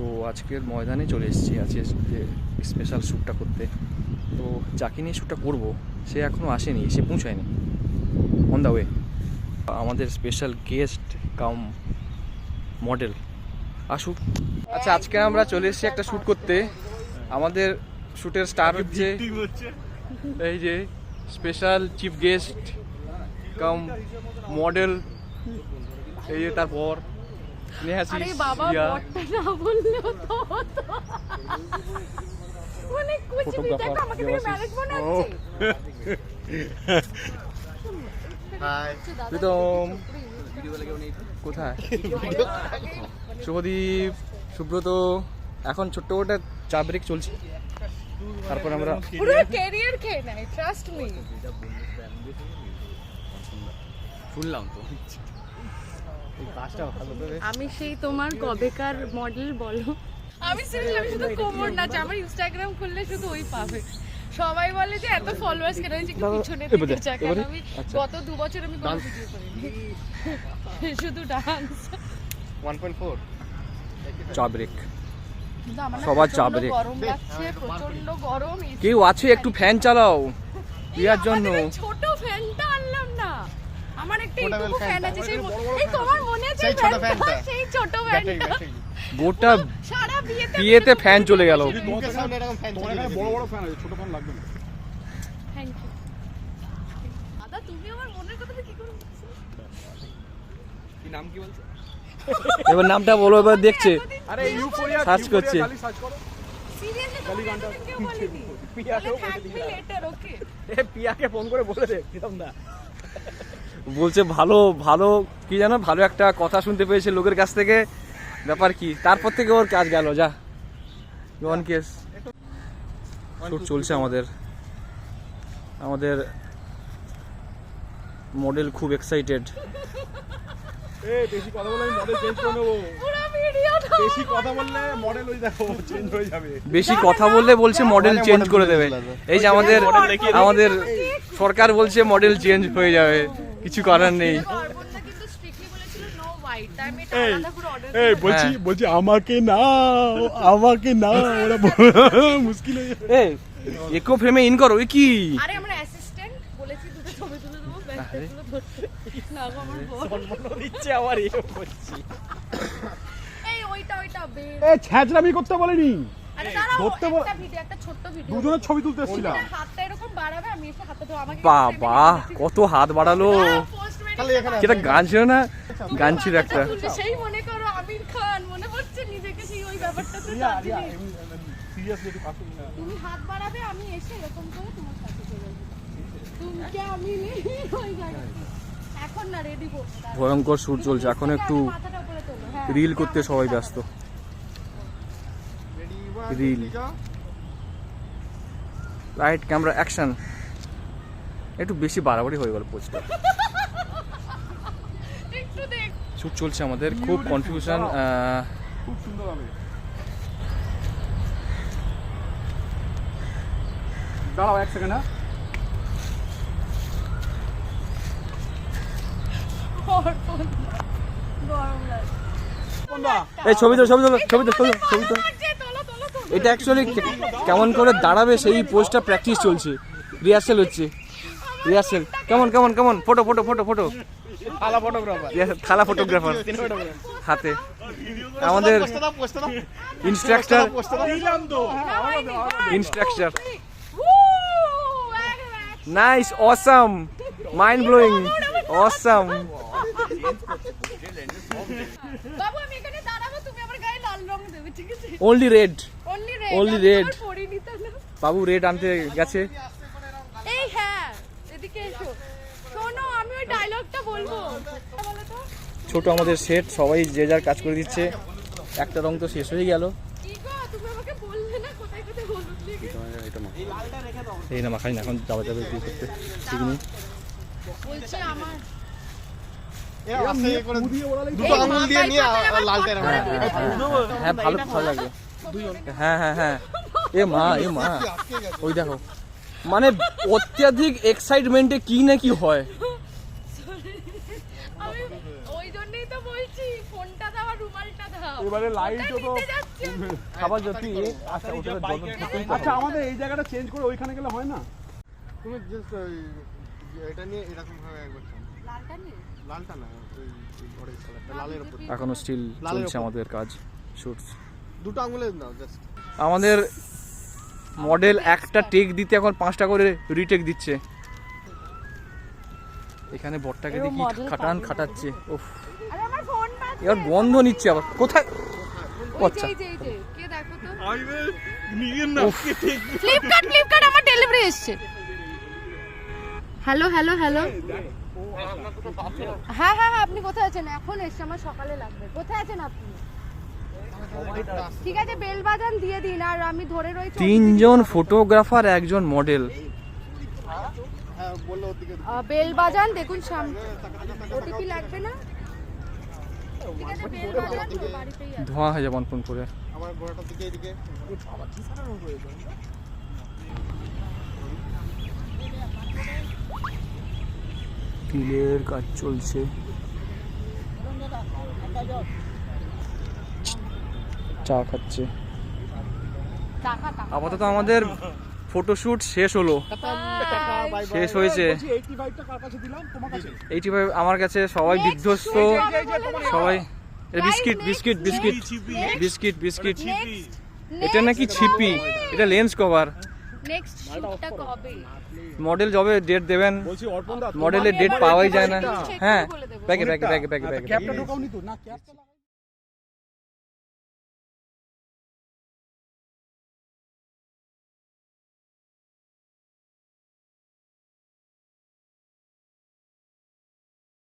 তো আজকের ময়দানে চলে এসেছি আজকে যে স্পেশাল শ্যুটটা করতে। তো যাকে নিয়ে শ্যুটটা করব সে এখনও আসেনি সে পৌঁছায়নি। অন দ্য ওয়ে আমাদের স্পেশাল গেস্ট কাম মডেল আসুক। আচ্ছা আজকে আমরা চলে এসেছি একটা শ্যুট করতে। আমাদের শ্যুটের স্টার হচ্ছে এই যে special chief guest cum model এই যে তারপর আরে বাবা বটটা না বললেও তো। হতো। মানে কুছ ভি দেখো আমাকে দেখে ম্যারেজ মনে। হচ্ছে প্রীতম। কোথায়? শুভদীপ সুব্রত এখন ছোট্ট একটা চা ব্রেক চলছে। তারপর আমরা পুরো ক্যারিয়ার খেয়ে নেয় ট্রাস্ট মি শুনলাম তো। আমি সেই তোমার কবেকার মডেল বলো। আমি সিরিয়াসলি আমি শুধু কোমর নাচ আমার ইনস্টাগ্রাম খুললে শুধু ওই পাবে। সবাই বলে যে এত ফলোয়ার্স কেন? একটু পিছনে দিকে আমি আচ্ছা। গত দু বছর আমি কোনো ভিডিও করিনি। শুধু ডান্স চা ব্রেক কিন্তু আমার না সবার চা প্রচণ্ড গরম লাগছে প্রচণ্ড গরম কেউ আছে একটু ফ্যান চালাও। ইয়ার জন্য। ছোট ফ্যানটা আনলাম না আমার একটা এইটুকু ফ্যান আছে সেই এই তোমার মনে আছে সেই ছোট ফ্যানটা? সেই ছোট ফ্যানটা গোটা সারা বিয়েতে বিয়েতে ফ্যান চলে গেল। মুখের সামনে এরকম ফ্যান তোমার এখানে বড় বড় ফ্যান আছে ছোট ফ্যান লাগবে না। থ্যাংক ইউ দাদা তুমি আমার মনের কথাটা কি করে বুঝছ? এবার নামটা বলো এবার দেখছে। আরে ইউফোরিয়া করছে। সার্চ করো। Seriously তোমাকে এতদিন কেউ বলেনি? তাহলে থাকবি later, okay? এ পিয়াকে ফোন করে বলে দে দা বলছে ভালো ভালো কি জানো ভালো একটা কথা শুনতে পেয়েছে লোকের কাছ থেকে। ব্যাপার কি? তারপর থেকে ওর কাজ গেল যা। ওয়ান কেস শুট চলছে আমাদের। আমাদের মডেল খুব এক্সাইটেড বেশি কথা বললে আমি মডেল চেঞ্জ করে নেব। পুরো video টা বেশি কথা বললে মডেল ওই দেখো চেঞ্জ হয়ে যাবে। বেশি কথা বললে বলছে মডেল চেঞ্জ করে দেবে। এই যে আমাদের আমাদের সরকার বলছে মডেল চেঞ্জ হয়ে যাবে। কিছু করার নেই। অর্পণদা কিন্তু strictly বলেছিল no white, তাই আমি এই, আলাদা করে order এই দিয়েছি। বলছি হ্যাঁ। বলছি আমাকে না আমাকে না ওরা মুশকিল হয়ে যাবে ফ্রেমে ইন করো কি? আরে আমার অ্যাসিস্ট্যান্ট বলেছি দুটো ছবি তুলে দেবো ব্যাস তুলে ধরতে। না আমার দিচ্ছে আবার এ বলছি। এই ওইটা ওইটা এ ছ্যাঁচড়ামি করতে বলেনি। ধরতে দুজনের ছবি তুলতে এসেছিলাম। বাবা কত হাত বাড়ালো। এখানে গান ছিল না? গান ছিল একটা। সেই মনে করো আমির খান মনে পড়ছে নিজেকে সেই ওই ব্যাপারটা তো জানি সিরিয়াসলি একটু কাছে না। তুমি হাত বাড়াবে আমি এসে এরকম করে তোমার সাথে চলে যাব তুমি কে আমি নেই ওই এখন না রেডি ভয়ঙ্কর সুর চলছে। এখন একটু তোলো হ্যাঁ। রিল করতে সবাই ব্যস্ত। রিল লাইট ক্যামেরা অ্যাকশন একটু বেশি বাড়াবাড়ি হয়ে গেল পোস্টটা একটু দেখ। শুট চলছে আমাদের খুব কনফিউশন খুব সুন্দর হবে। দাঁড়াও এক সেকেন্ড হ্যাঁ। এই ছবি তো ছবি তো ছবি তো ছবি ছবি তো লাগছে, তোলো, তোলো, তোলো। এটা অ্যাকচুয়ালি কেমন করে দাঁড়াবে সেই পোস্টটা প্র্যাকটিস চলছে। রিহার্সেল হচ্ছে। রিহার্সেল কেমন কেমন কেমন? ফটো ফটো ফটো ফটো আলা ফটোগ্রাফার থালা ফটোগ্রাফার হাতে। আমাদের ইনস্ট্রাকচার এক- nice awesome mind blowing awesome বাবু আমি অনলি রেড অনলি রেড বাবু রেড আনতে গেছে। এই হ্যাঁ এদিকে এসো। শোনো আমি ওই ডায়লগটা বলব। ছোট আমাদের সেট সবাই যে যার কাজ করে দিচ্ছে। একটা রং তো শেষ হয়ে গেল। কি গো তুমি না কোথায় কোথায় হলুদ লেগে এই না মাখাই না এখন যাওয়া যাবে কি করতে। ঠিক নেই। হ্যাঁ ভালো ভালো লাগবে হ্যাঁ হ্যাঁ হ্যাঁ। এ মা এ মা। ওই দেখো। মানে অত্যাধিক এক্সাইটমেন্টে কি না কি হয়? আমি ওই জন্যই তো বলছি ফোনটা দাও আর রুমালটা দাও। এবারে লাইটও তো খাবার যদি আচ্ছা আচ্ছা আমাদের এই জায়গাটা চেঞ্জ করে ওইখানে গেলে হয় না? তুমি জাস্ট এটা নিয়ে এরকম ভাবে একবার লালটা নিয়ে? লালটা না ওই অরেঞ্জ কালারটা লালের উপর। এখনও স্টিল চলছে আমাদের কাজ শুটস দুটো আঙুলে নাও জাস্ট আমাদের মডেল একটা টেক দিতে এখন পাঁচটা করে রিটেক দিচ্ছে। এখানে বটটাকে দেখি খাটান খাটাচ্ছে উফ। আরে আমার ফোন বাজছে এবার বন্ধ নিচ্ছে আবার কোথায়? আচ্ছা। এই যে এই যে কে দেখো তো? নিজের উফ। ফ্লিপকার্ট ফ্লিপকার্ট আমার ডেলিভারি এসেছে। হ্যালো হ্যালো হ্যালো হ্যাঁ হ্যাঁ হ্যাঁ আপনি কোথায় আছেন? এখন এসছে আমার সকালে লাগবে। কোথায় আছেন আপনি? ঠিক আছে বেল বাজান দিয়ে দিন আর আমি ধরে রয়েছি তিনজন ফটোগ্রাফার একজন মডেল বেল বাজান দেখুন সামনে ওটিপি লাগবে না? ঠিক আছে বেল বাজান বাড়িতেই আছে। ধোঁয়া হয়ে যাবে ফোন করে। আমার ঘোড়াটার দিকে এদিকে। তিলের কাজ চলছে। চা খাচ্ছে। আপাতত আমাদের ফটোশুট শেষ হলো। শেষ হয়েছে। বলছি 85 টা কার কাছে দিলাম? তোমার কাছে? এইটি আমার কাছে সবাই বিধ্বস্ত। সবাই biscuit biscuit biscuit biscuit biscuit. এটা নাকি ছিপি এটা লেন্স কভার নেক্সট শুটটা কবে? মডেল যবে ডেট দেবেন। বলছি অর্পণ দা মডেলের ডেট পাওয়াই যায় না। হ্যাঁ। বলে দেবো। ব্যাগে ব্যাগে ব্যাগে